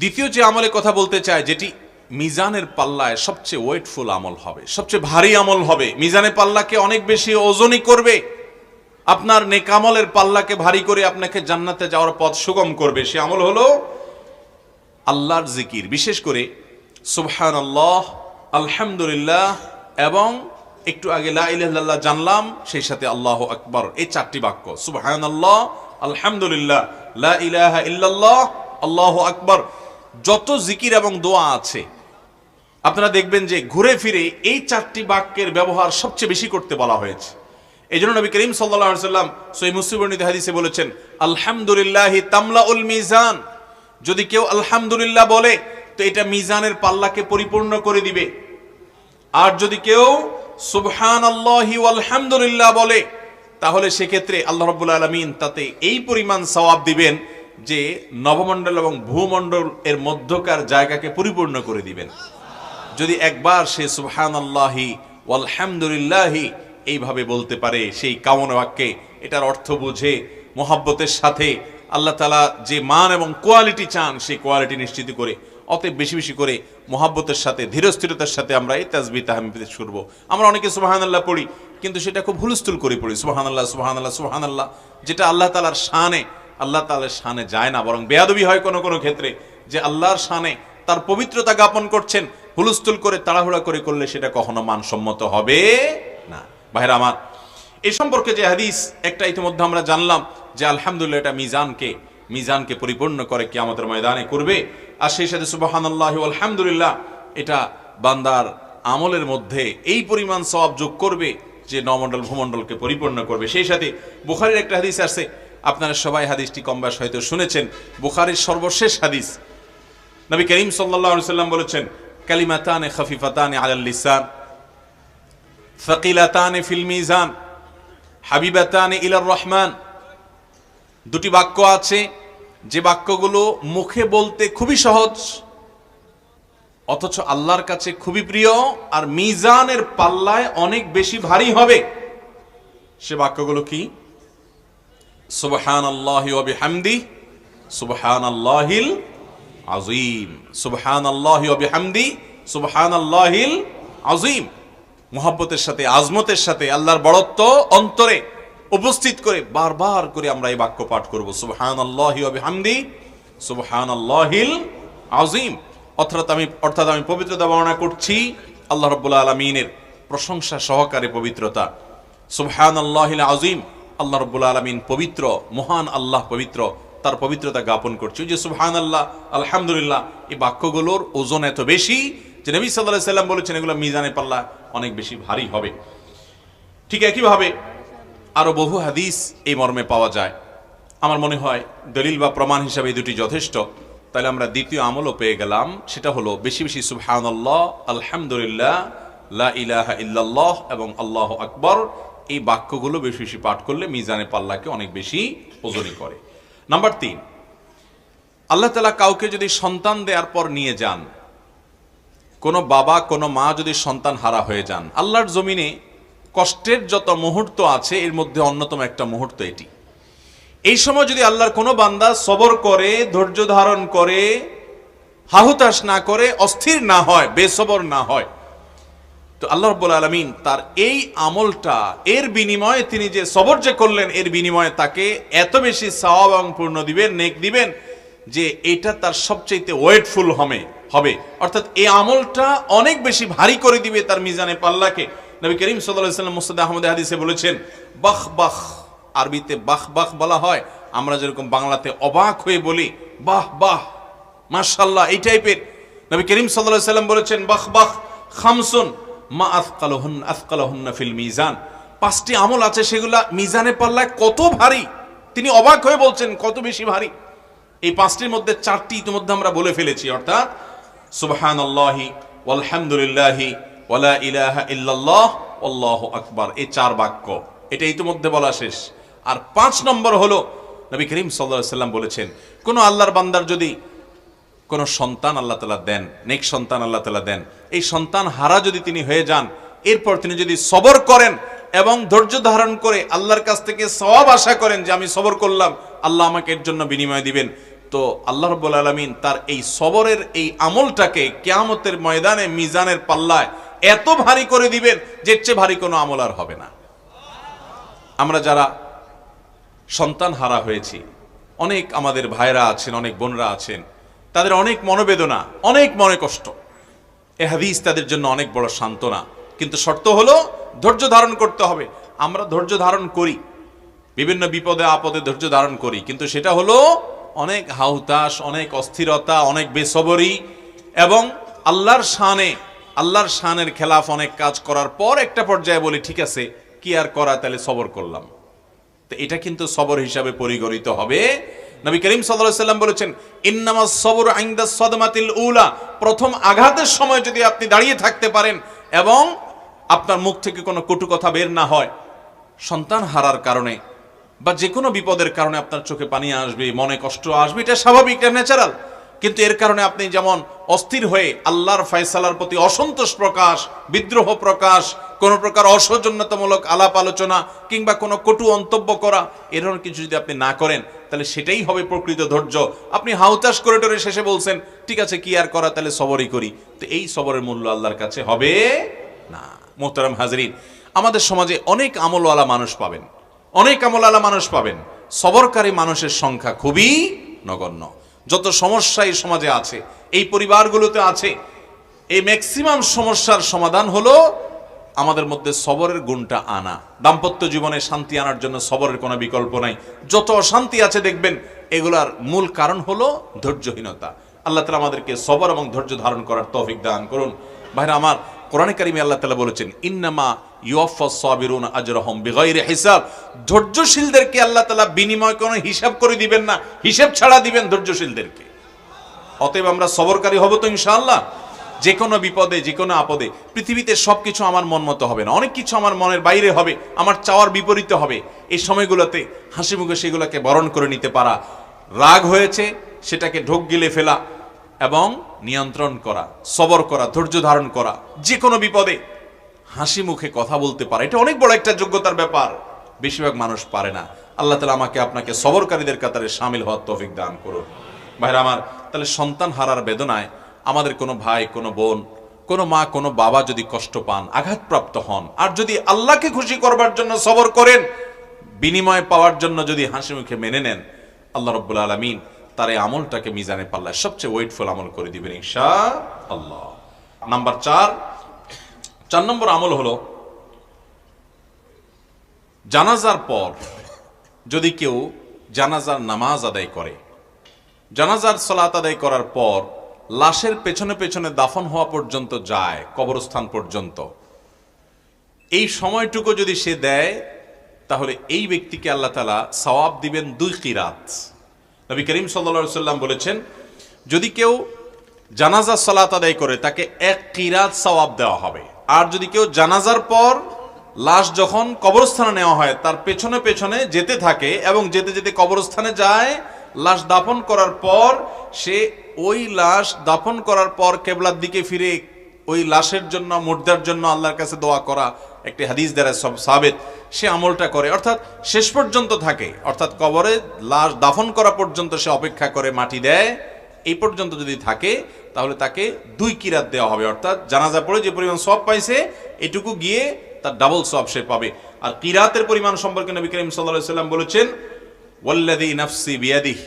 দ্বিতীয় যে আমলে কথা বলতে চায়, যেটি মিজানের পাল্লায় সবচেয়ে ওয়েটফুল আমল হবে, সবচেয়ে ভারী আমল হবে। মিজানের পাল্লাকে অনেক বেশি ওজনই করবে। আপনার নেকামলের পাল্লাকে ভারী করে আপনাকে জান্নাতে যাওয়ার পথ সুগম করবে। সে আমল হলো আল্লাহর জিকির, বিশেষ করে সুবহান আল্লাহ আলহামদুলিল্লাহ এবং একটু আগে লা ইলাহা জানলাম, সেই সাথে আল্লাহ আকবর, এই চারটি বাক্য সুবহান আল্লাহ আলহামদুলিল্লাহ, লা ইলাহা ইল্লাল্লাহ, আল্লাহ আকবর। যত জিকির এবং দোয়া আছে, আপনারা দেখবেন যে ঘুরে ফিরে এই চারটি বাক্যের ব্যবহার সবচেয়ে বেশি করতে বলা হয়েছে। এই জন্য নবী করিম সাল্লাম সই মুসিবর্ণিত হাদিসে বলেছেন, আলহামদুলিল্লাহ তামলা উল মিজান। যদি কেউ আলহামদুলিল্লাহ বলে, তো এটা মিজানের পাল্লাকে পরিপূর্ণ করে দিবে। আর যদি কেউ সুবহান আল্লাহি আলহামদুলিল্লাহ বলে, তাহলে সেক্ষেত্রে আল্লাহ রব্বুল আলমিন তাতে এই পরিমাণ সওয়াব দিবেন যে নবমণ্ডল এবং ভূমণ্ডল এর মধ্যকার জায়গাকে পরিপূর্ণ করে দিবেন। যদি একবার সে সুবহান আল্লাহি আলহামদুলিল্লাহি এইভাবে বলতে পারে সেই কামনা বাক্যে, এটার অর্থ বুঝে মোহাব্বতের সাথে আল্লাহ তালা যে মান এবং কোয়ালিটি চান সেই কোয়ালিটি নিশ্চিত করে, অতএব বেশি বেশি করে মোহাব্বতের সাথে, ধীরস্থিরতার সাথে আমরা এই তাজবি তাহমি পেশ করব আমরা অনেকে সুবাহান আল্লাহ পড়ি, কিন্তু সেটা খুব হুলস্থুল করে পড়ি সুবাহান আল্লাহ সুবাহান আল্লাহ সুবাহান আল্লাহ যেটা আল্লাহ তালার শানে আল্লাহ তালার শানে যায় না, বরং বেয়াদবি হয় কোনো কোনো ক্ষেত্রে যে আল্লাহর শানে তার পবিত্রতা জ্ঞাপন করছেন, হুলস্থুল করে, তাড়াহুড়া করে করলে সেটা কখনো মানসম্মত হবে না। ভাইরা আমার, এ সম্পর্কে যে হাদিস, একটা ইতিমধ্যে আমরা জানলাম যে আলহামদুলিল্লাহ এটা মিজানকে মিজানকে পরিপূর্ণ করে কি আমাদের ময়দানে করবে। আর সেই সাথে সুবাহান আল্লাহ আলহামদুলিল্লাহ, এটা বান্দার আমলের মধ্যে এই পরিমাণ সব যোগ করবে যে নমণ্ডল ভূমণ্ডলকে পরিপূর্ণ করবে। সেই সাথে বুখারির একটা হাদিস আছে আপনারা সবাই হাদিসটি কম বেশ হয়তো শুনেছেন। বুখারির সর্বশেষ হাদিস। নবী করিম সাল্লাম বলেছেন, কালিমাতানে খাফিফাতানে আলাল লিসান ফাকিলাতানে ফিল মিজান, হাবিবাতানে ইলার রহমান। দুটি বাক্য আছে। যে বাক্যগুলো মুখে বলতে খুবই সহজ, অথচ আল্লাহর কাছে খুবই প্রিয় আর মিজানের পাল্লায় অনেক বেশি ভারী হবে। সে বাক্যগুলো কি? সুবহান আল্লাহ বিহামদি সুবহান আল্লাহিল আজিম সুবহান আল্লাহ বিহামদি সুবহান আল্লাহিল আজিম মোহাব্বতের সাথে, আজমতের সাথে, আল্লাহর বড়ত্ব অন্তরে উপস্থিত করে বারবার করে আমরা এই বাক্য পাঠ করব সুবহান আল্লাহ হামদি সুবহান আল্লাহিল আজিম অর্থাৎ আমি অর্থাৎ আমি পবিত্রতা বর্ণনা করছি আল্লাহ রব্বুল আলমিনের প্রশংসা সহকারে পবিত্রতা সুবহান আল্লাহিল আজিম আল্লাহ রব্বুল আলমিন পবিত্র, মহান আল্লাহ পবিত্র, তার পবিত্রতা জ্ঞাপন করছে। যে সুবহান আল্লাহ আলহামদুলিল্লাহ, এই বাক্যগুলোর ওজন এত বেশি যে নবী সাল্লাহ সাল্লাম বলেছেন, এগুলো মিজানে পাল্লা অনেক বেশি ভারী হবে। ঠিক একইভাবে আরও বহু হাদিস এই মর্মে পাওয়া যায়। আমার মনে হয় দলিল বা প্রমাণ হিসাবে এই দুটি যথেষ্ট। তাহলে আমরা দ্বিতীয় আমলও পেয়ে গেলাম, সেটা হলো বেশি বেশি সুবহান আল্লাহ আলহামদুলিল্লাহ, লা ইলাহা ইল্লাল্লাহ এবং আল্লাহ আকবর এই বাক্যগুলো বেশি বেশি পাঠ করলে মিজানে পাল্লাকে অনেক বেশি ওজনী করে। নাম্বার তিন, আল্লাহ তালা কাউকে যদি সন্তান দেওয়ার পর নিয়ে যান, কোনো বাবা, কোনো মা যদি সন্তান হারা হয়ে যান, আল্লাহর জমিনে কষ্টের যত মুহূর্ত আছে, এর মধ্যে অন্যতম একটা মুহূর্ত এটি। এই সময় যদি আল্লাহর কোনো বান্দা সবর করে, ধৈর্য ধারণ করে হাহুতাস না করে, অস্থির না হয়, বেসবর না হয় তো আল্লাহ রব্বুল আলমিন তার এই আমলটা, এর বিনিময়ে তিনি যে সবর যে করলেন, এর বিনিময়ে তাকে এত বেশি সওয়াব এবং পূর্ণ দিবেন, নেক দিবেন যে এটা তার সবচেয়ে ওয়েটফুল হবে হবে। অর্থাৎ এই আমলটা অনেক বেশি ভারী করে দিবে তার মিজানে পাল্লাকে। নবী করিম আলাইহি মুস্তাদ আহমদ হাদিসে বলেছেন, বাহ বাহ। আরবিতে বাহ বাহ বলা হয়। আমরা যেরকম বাংলাতে অবাক হয়ে বলি, বাহ বাহ। মাশাআল্লাহ, এই টাইপের নবী করিম আলাইহি সাল্লাম বলেছেন, বাহ বাহ। খামসুন মা আফকালহুন আফকালহুন্না ফিল মিজান। পাঁচটি আমল আছে, সেগুলা মিজানে পাল্লায় কত ভারী। তিনি অবাক হয়ে বলছেন, কত বেশি ভারী। এই পাঁচটির মধ্যে চারটি ইতিমধ্যে আমরা বলে ফেলেছি, অর্থাৎ সুবহান আল্লাহি ওয়ালহামদুলিল্লাহি ওয়ালা ইলাহা ইল্লাল্লাহ, আল্লাহু আকবার, এই চার বাক্য। এটা ইতিমধ্যে বলা শেষ। আর পাঁচ নম্বর হলো, নবী করিম সাল্লাল্লাহু সাল্লাম বলেছেন, কোনো আল্লাহর বান্দার যদি কোনো সন্তান আল্লাহ তালা দেন, নেক সন্তান আল্লাহ তালা দেন। এই সন্তান হারা যদি তিনি হয়ে যান, এরপর তিনি যদি সবর করেন এবং ধৈর্য ধারণ করে আল্লাহর কাছ থেকে সওয়াব আশা করেন যে আমি সবর করলাম, আল্লাহ আমাকে এর জন্য বিনিময় দিবেন। তো আল্লাহ রব্বুল আলমিন তার এই সবরের এই আমলটাকে কেয়ামতের ময়দানে, মিজানের পাল্লায় এত ভারী করে দিবেন, যে চেয়ে ভারী কোনো আমল আর হবে না। আমরা যারা সন্তান হারা হয়েছি, অনেক আমাদের ভাইরা আছেন, অনেক বোনরা আছেন তাদের অনেক মনোবেদনা, অনেক মনে কষ্ট। এ হাদিস তাদের জন্য অনেক বড় সান্ত্বনা। কিন্তু শর্ত হলো ধৈর্য ধারণ করতে হবে। আমরা ধৈর্য ধারণ করি। বিভিন্ন বিপদে আপদে ধৈর্য ধারণ করি। কিন্তু সেটা হলো অনেক হাউতাস অনেক অস্থিরতা, অনেক বেসবরি এবং আল্লাহর শানে, আল্লাহর শানের খেলাফ অনেক কাজ করার পর একটা পর্যায়ে বলি, ঠিক আছে, কি আর করা? তাহলে সবর করলাম। তো এটা কিন্তু সবর হিসাবে পরিগণিত হবে। নবী করিম সাল্লাল্লাহু সাল্লাম বলেছেন, ইন্নামা সবর আইন্দা সদমাতিল উলা। প্রথম আঘাতের সময় যদি আপনি দাঁড়িয়ে থাকতে পারেন এবং আপনার মুখ থেকে কোনো কটু কথা বের না হয়, সন্তান হারার কারণে বা যে কোনো বিপদের কারণে আপনার চোখে পানি আসবে, মনে কষ্ট আসবে, এটা স্বাভাবিক, এটা ন্যাচারাল কিন্তু এর কারণে আপনি যেমন অস্থির হয়ে আল্লাহর ফয়সালার প্রতি অসন্তোষ প্রকাশ, বিদ্রোহ প্রকাশ, কোনো প্রকার অসৌজন্যতামূলক আলাপ আলোচনা কিংবা কোনো কটু মন্তব্য করা এ ধরনের কিছু যদি আপনি না করেন, তাহলে সেটাই হবে প্রকৃত ধৈর্য। আপনি হাউতাস করে টরে শেষে বলছেন, ঠিক আছে, কি আর করা, তাহলে সবরই করি। তো এই সবরের মূল্য আল্লাহর কাছে হবে? না। মোহতারাম হাজরিন, আমাদের সমাজে অনেক আমলওয়ালা মানুষ পাবেন। অনেক আমলওয়ালা মানুষ পাবেন। সবরকারী মানুষের সংখ্যা খুবই নগণ্য। যত সমস্যা এই সমাজে আছে, এই পরিবারগুলোতে আছে, এই ম্যাক্সিমাম সমস্যার সমাধান হলো আমাদের মধ্যে সবরের গুণটা আনা। দাম্পত্য জীবনে শান্তি আনার জন্য সবরের কোনো বিকল্প নাই। যত অশান্তি আছে দেখবেন, এগুলার মূল কারণ হলো ধৈর্যহীনতা। আল্লাহ তালা আমাদেরকে সবর এবং ধৈর্য ধারণ করার তৌফিক দান করুন। ভাইরা আমার কোরআনে কারিমে আল্লাহ তালা বলেছেন, ইন্নামা ইউফাস সাবিরুন আজরহম বিগাইরে হিসাব। ধৈর্যশীলদেরকে আল্লাহ তালা বিনিময় কোনো হিসাব করে দিবেন না, হিসাব ছাড়া দিবেন ধৈর্যশীলদেরকে। অতএব আমরা সবরকারী হব তো ইনশাআল্লাহ। যে কোনো বিপদে যে কোনো আপদে, পৃথিবীতে সব কিছু আমার মন মতো হবে না। অনেক কিছু আমার মনের বাইরে হবে, আমার চাওয়ার বিপরীতে হবে। এই সময়গুলোতে হাসি মুখে সেগুলোকে বরণ করে নিতে পারা। রাগ হয়েছে, সেটাকে ঢোক গিলে ফেলা এবং নিয়ন্ত্রণ করা, সবর করা, ধৈর্য ধারণ করা যে কোনো বিপদে হাসি মুখে কথা বলতে পারে। এটা অনেক বড় একটা যোগ্যতার ব্যাপার। বেশিরভাগ মানুষ পারে না। আল্লাহ তালা আমাকে, আপনাকে সবরকারীদের কাতারে সামিল হওয়ার তৌফিক দান করুন। ভাইরা আমার, তাহলে সন্তান হারার বেদনায় আমাদের কোনো ভাই, কোনো বোন, কোনো মা, কোনো বাবা যদি কষ্ট পান, আঘাতপ্রাপ্ত হন, আর যদি আল্লাহকে খুশি করবার জন্য সবর করেন, বিনিময় পাওয়ার জন্য যদি হাসি মুখে মেনে নেন, আল্লাহ রব্বুল আলমিন তার এই আমলটাকে মিজানে পাল্লায় সবচেয়ে ওয়েটফুল আমল করে দিবেন ইনশা আল্লাহ নাম্বার চার চার নম্বর আমল হলো, জানাজার পর যদি কেউ জানাজার নামাজ আদায় করে, জানাজার সলাত আদায় করার পর লাশের পেছনে পেছনে দাফন হওয়া পর্যন্ত যায়, কবরস্থান পর্যন্ত, এই সময়টুকু যদি সে দেয়, তাহলে এই ব্যক্তিকে আল্লাহ তালা সওয়াব দিবেন দুই কিরাত। নবী করিম সাল্লা সাল্লাম বলেছেন, যদি কেউ জানাজার সালাত আদায় করে, তাকে এক কিরাত সওয়াব দেওয়া হবে। আর যদি কেউ জানাজার পর লাশ যখন কবরস্থানে নেওয়া হয়, তার পেছনে পেছনে যেতে থাকে এবং যেতে যেতে কবরস্থানে যায়, লাশ দাফন করার পর সে ওই লাশ দাফন করার পর কেবলার দিকে ফিরে, ওই লাশের জন্য, মুর্দার জন্য আল্লাহর কাছে দোয়া করা একটি হাদিস দ্বারা সব সাবেত, সে আমলটা করে। অর্থাৎ শেষ পর্যন্ত থাকে। অর্থাৎ কবরে লাশ দাফন করা পর্যন্ত সে অপেক্ষা করে, মাটি দেয়। এই পর্যন্ত যদি থাকে, তাহলে তাকে দুই কিরাত দেওয়া হবে। অর্থাৎ জানাজা পড়ে যে পরিমাণ সব পাইছে, এটুকু গিয়ে তার ডাবল সব সে পাবে। আর কিরাতের পরিমাণ সম্পর্কে নবী করিম সাল্লাহ সাল্লাম বলেছেন ওয়াল্লাদি নাফসি বিয়াদিহ।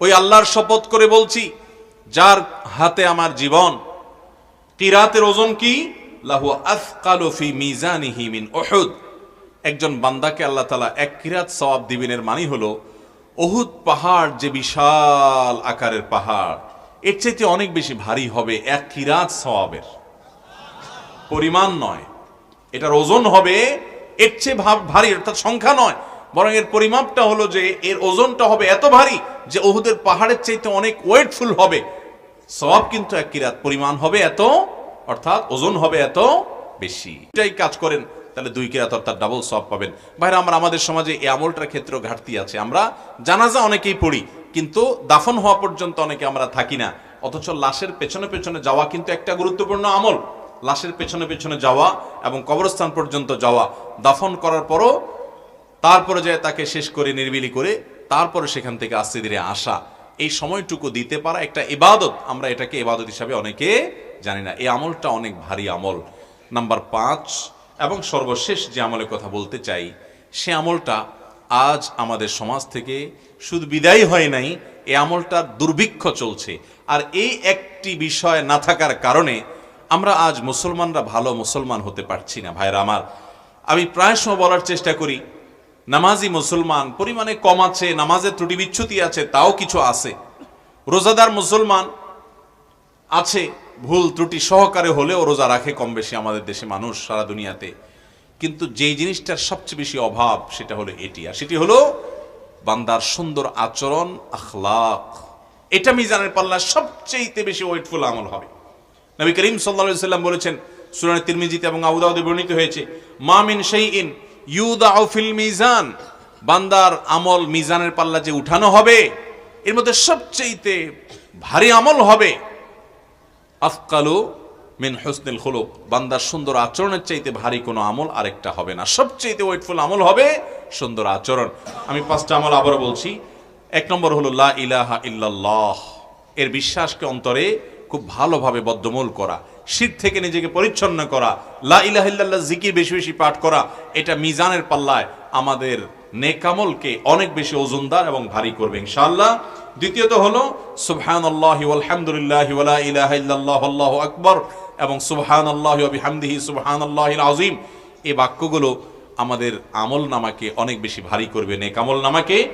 ওই আল্লাহর শপথ করে বলছি, যার হাতে আমার জীবন, কিরাতের ওজন কি? মিজানিহি একজন বান্দাকে আল্লাহ তাআলা এক কিরাত সওয়াব দিবেনের মানে হলো, উহুদ পাহাড় যে বিশাল আকারের পাহাড়, এর চাইতে অনেক বেশি ভারী হবে এক কিরাত সওয়াবের। পরিমাণ নয়, এটার ওজন হবে এর চেয়ে ভারী, অর্থাৎ সংখ্যা নয়, বরং এর পরিমাপটা হলো যে এর ওজনটা হবে এত ভারী যে ওহুদের পাহাড়ের চাইতে অনেক ওয়েটফুল হবে। সব কিন্তু এক কিরাত, পরিমাণ হবে এত অর্থাৎ ওজন হবে এত বেশি। এটাই কাজ করেন, তাহলে দুই কিরাত অর্থাৎ ডাবল সব পাবেন। বাইরে আমরা আমাদের সমাজে এই আমলটার ক্ষেত্রে ঘাটতি আছে। আমরা জানাজা অনেকেই পড়ি, কিন্তু দাফন হওয়া পর্যন্ত অনেকে আমরা থাকি না। অথচ লাশের পেছনে পেছনে যাওয়া কিন্তু একটা গুরুত্বপূর্ণ আমল। লাশের পেছনে পেছনে যাওয়া এবং কবরস্থান পর্যন্ত যাওয়া। দাফন করার পরও তারপরে যায় তাকে শেষ করে নির্বিলি করে তারপরে সেখান থেকে আস্তে ধীরে আসা। এই সময়টুকু দিতে পারা একটা ইবাদত, আমরা এটাকে ইবাদত হিসাবে অনেকে জানি না, এই আমলটা অনেক ভারী আমল। নাম্বার পাঁচ, এবং সর্বশেষ যে আমলের কথা বলতে চাই, সে আমলটা আজ আমাদের সমাজ থেকে শুধু বিদায় হয় নাই এই আমলটার দুর্ভিক্ষ চলছে। আর এই একটি বিষয় না থাকার কারণে আমরা আজ মুসলমানরা ভালো মুসলমান হতে পারছি না, ভাইরা আমার। আমি প্রায় সময় বলার চেষ্টা করি, নামাজি মুসলমান, পরিমাণে কম আছে, নামাজের ত্রুটি বিচ্ছুতি আছে, তাও কিছু আছে। রোজাদার মুসলমান আছে ভুল ত্রুটি সহকারে হলেও রোজা রাখে কম বেশি আমাদের দেশে মানুষ সারা দুনিয়াতে। কিন্তু যেই জিনিসটার সবচেয়ে বেশি অভাব সেটা হলো এটি, আর সেটি হলো বান্দার সুন্দর আচরণ, আখলাক। এটা মিজানের পাল্লা সবচেয়ে বেশি ওয়েটফুল আমল হবে। নবী করিম সাল্লা সাল্লাম বলেছেন সুরানি তিরমিজিতে এবং আবুদাউদে বর্ণিত হয়েছে মামিন সেই ইন ইউদা ফিল মিজান। বান্দার আমল মিজানের পাল্লা যে উঠানো হবে, এর মধ্যে সবচেয়ে ভারী আমল হবে। আফকালু মিন হুসনিল খুলুক। বান্দার সুন্দর আচরণের চাইতে ভারী কোনো আমল আরেকটা হবে না। সবচেয়ে ওয়েটফুল আমল হবে সুন্দর আচরণ। আমি পাঁচটা আমল আবারও বলছি। এক নম্বর হলো লা ইলাহা ইল্লাল্লাহ। এর বিশ্বাসকে অন্তরে খুব ভালোভাবে বদ্ধমূল করা। শীত থেকে নিজেকে পরিচ্ছন্ন করা। লা ইলাহা ইল্লাল্লাহ জিকির বেশি বেশি পাঠ করা। এটা মিজানের পাল্লায় আমাদের নেকামলকে অনেক বেশি ওজনদার এবং ভারী করবে, ইনশাআল্লাহ। দ্বিতীয়ত হলো, সুবহানাল্লাহি ওয়ালহামদুলিল্লাহি ওয়ালা ইলাহা ইল্লাল্লাহু, আল্লাহু আকবার, এবং সুবহানাল্লাহি ওয়া বিহামদিহি, সুবহানাল্লাহিল আযীম। এই বাক্যগুলো আমাদের আমল নামাকে অনেক বেশি ভারী করবে নেকামল নামাকে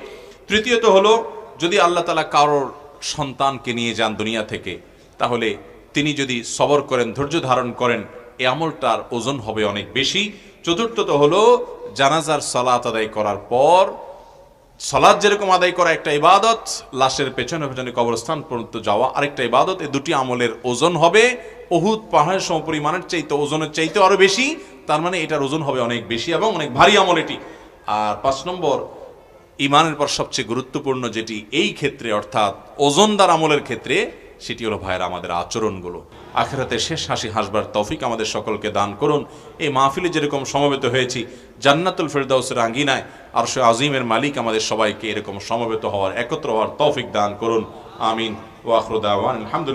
তৃতীয়ত হলো, যদি আল্লাহ তালা কারোর সন্তানকে নিয়ে যান দুনিয়া থেকে, তাহলে তিনি যদি সবর করেন, ধৈর্য ধারণ করেন এই আমলটার ওজন হবে অনেক বেশি। চতুর্থত হলো, জানাজার সালাত আদায় করার পর সলাদ যেরকম আদায় করা একটা ইবাদত, লাশের পেছনে পেছনে কবরস্থান পর্যন্ত যাওয়া আরেকটা ইবাদত এই দুটি আমলের ওজন হবে। অহুত পাহাড়ের সমপরিমাণের চাইতে ওজনের চাইতে আরও বেশি, তার মানে এটার ওজন হবে অনেক বেশি এবং অনেক ভারী আমল এটি। আর পাঁচ নম্বর ইমানের পর সবচেয়ে গুরুত্বপূর্ণ যেটি এই ক্ষেত্রে, অর্থাৎ ওজনদার আমলের ক্ষেত্রে সেটি হলো ভাইয়ের আমাদের আচরণগুলো। আখেরাতে শেষ হাসি হাসবার তফিক আমাদের সকলকে দান করুন। এই মাহফিলে যেরকম সমবেত হয়েছি, জান্নাতুল ফেরদাউসের আঙ্গিনায় আর সে আজিমের মালিক আমাদের সবাইকে এরকম সমবেত হওয়ার, একত্র হওয়ার তৌফিক দান করুন। আমিন। ওয়াখরুদ্দাওয়ান আলহামদুলিল্লাহ।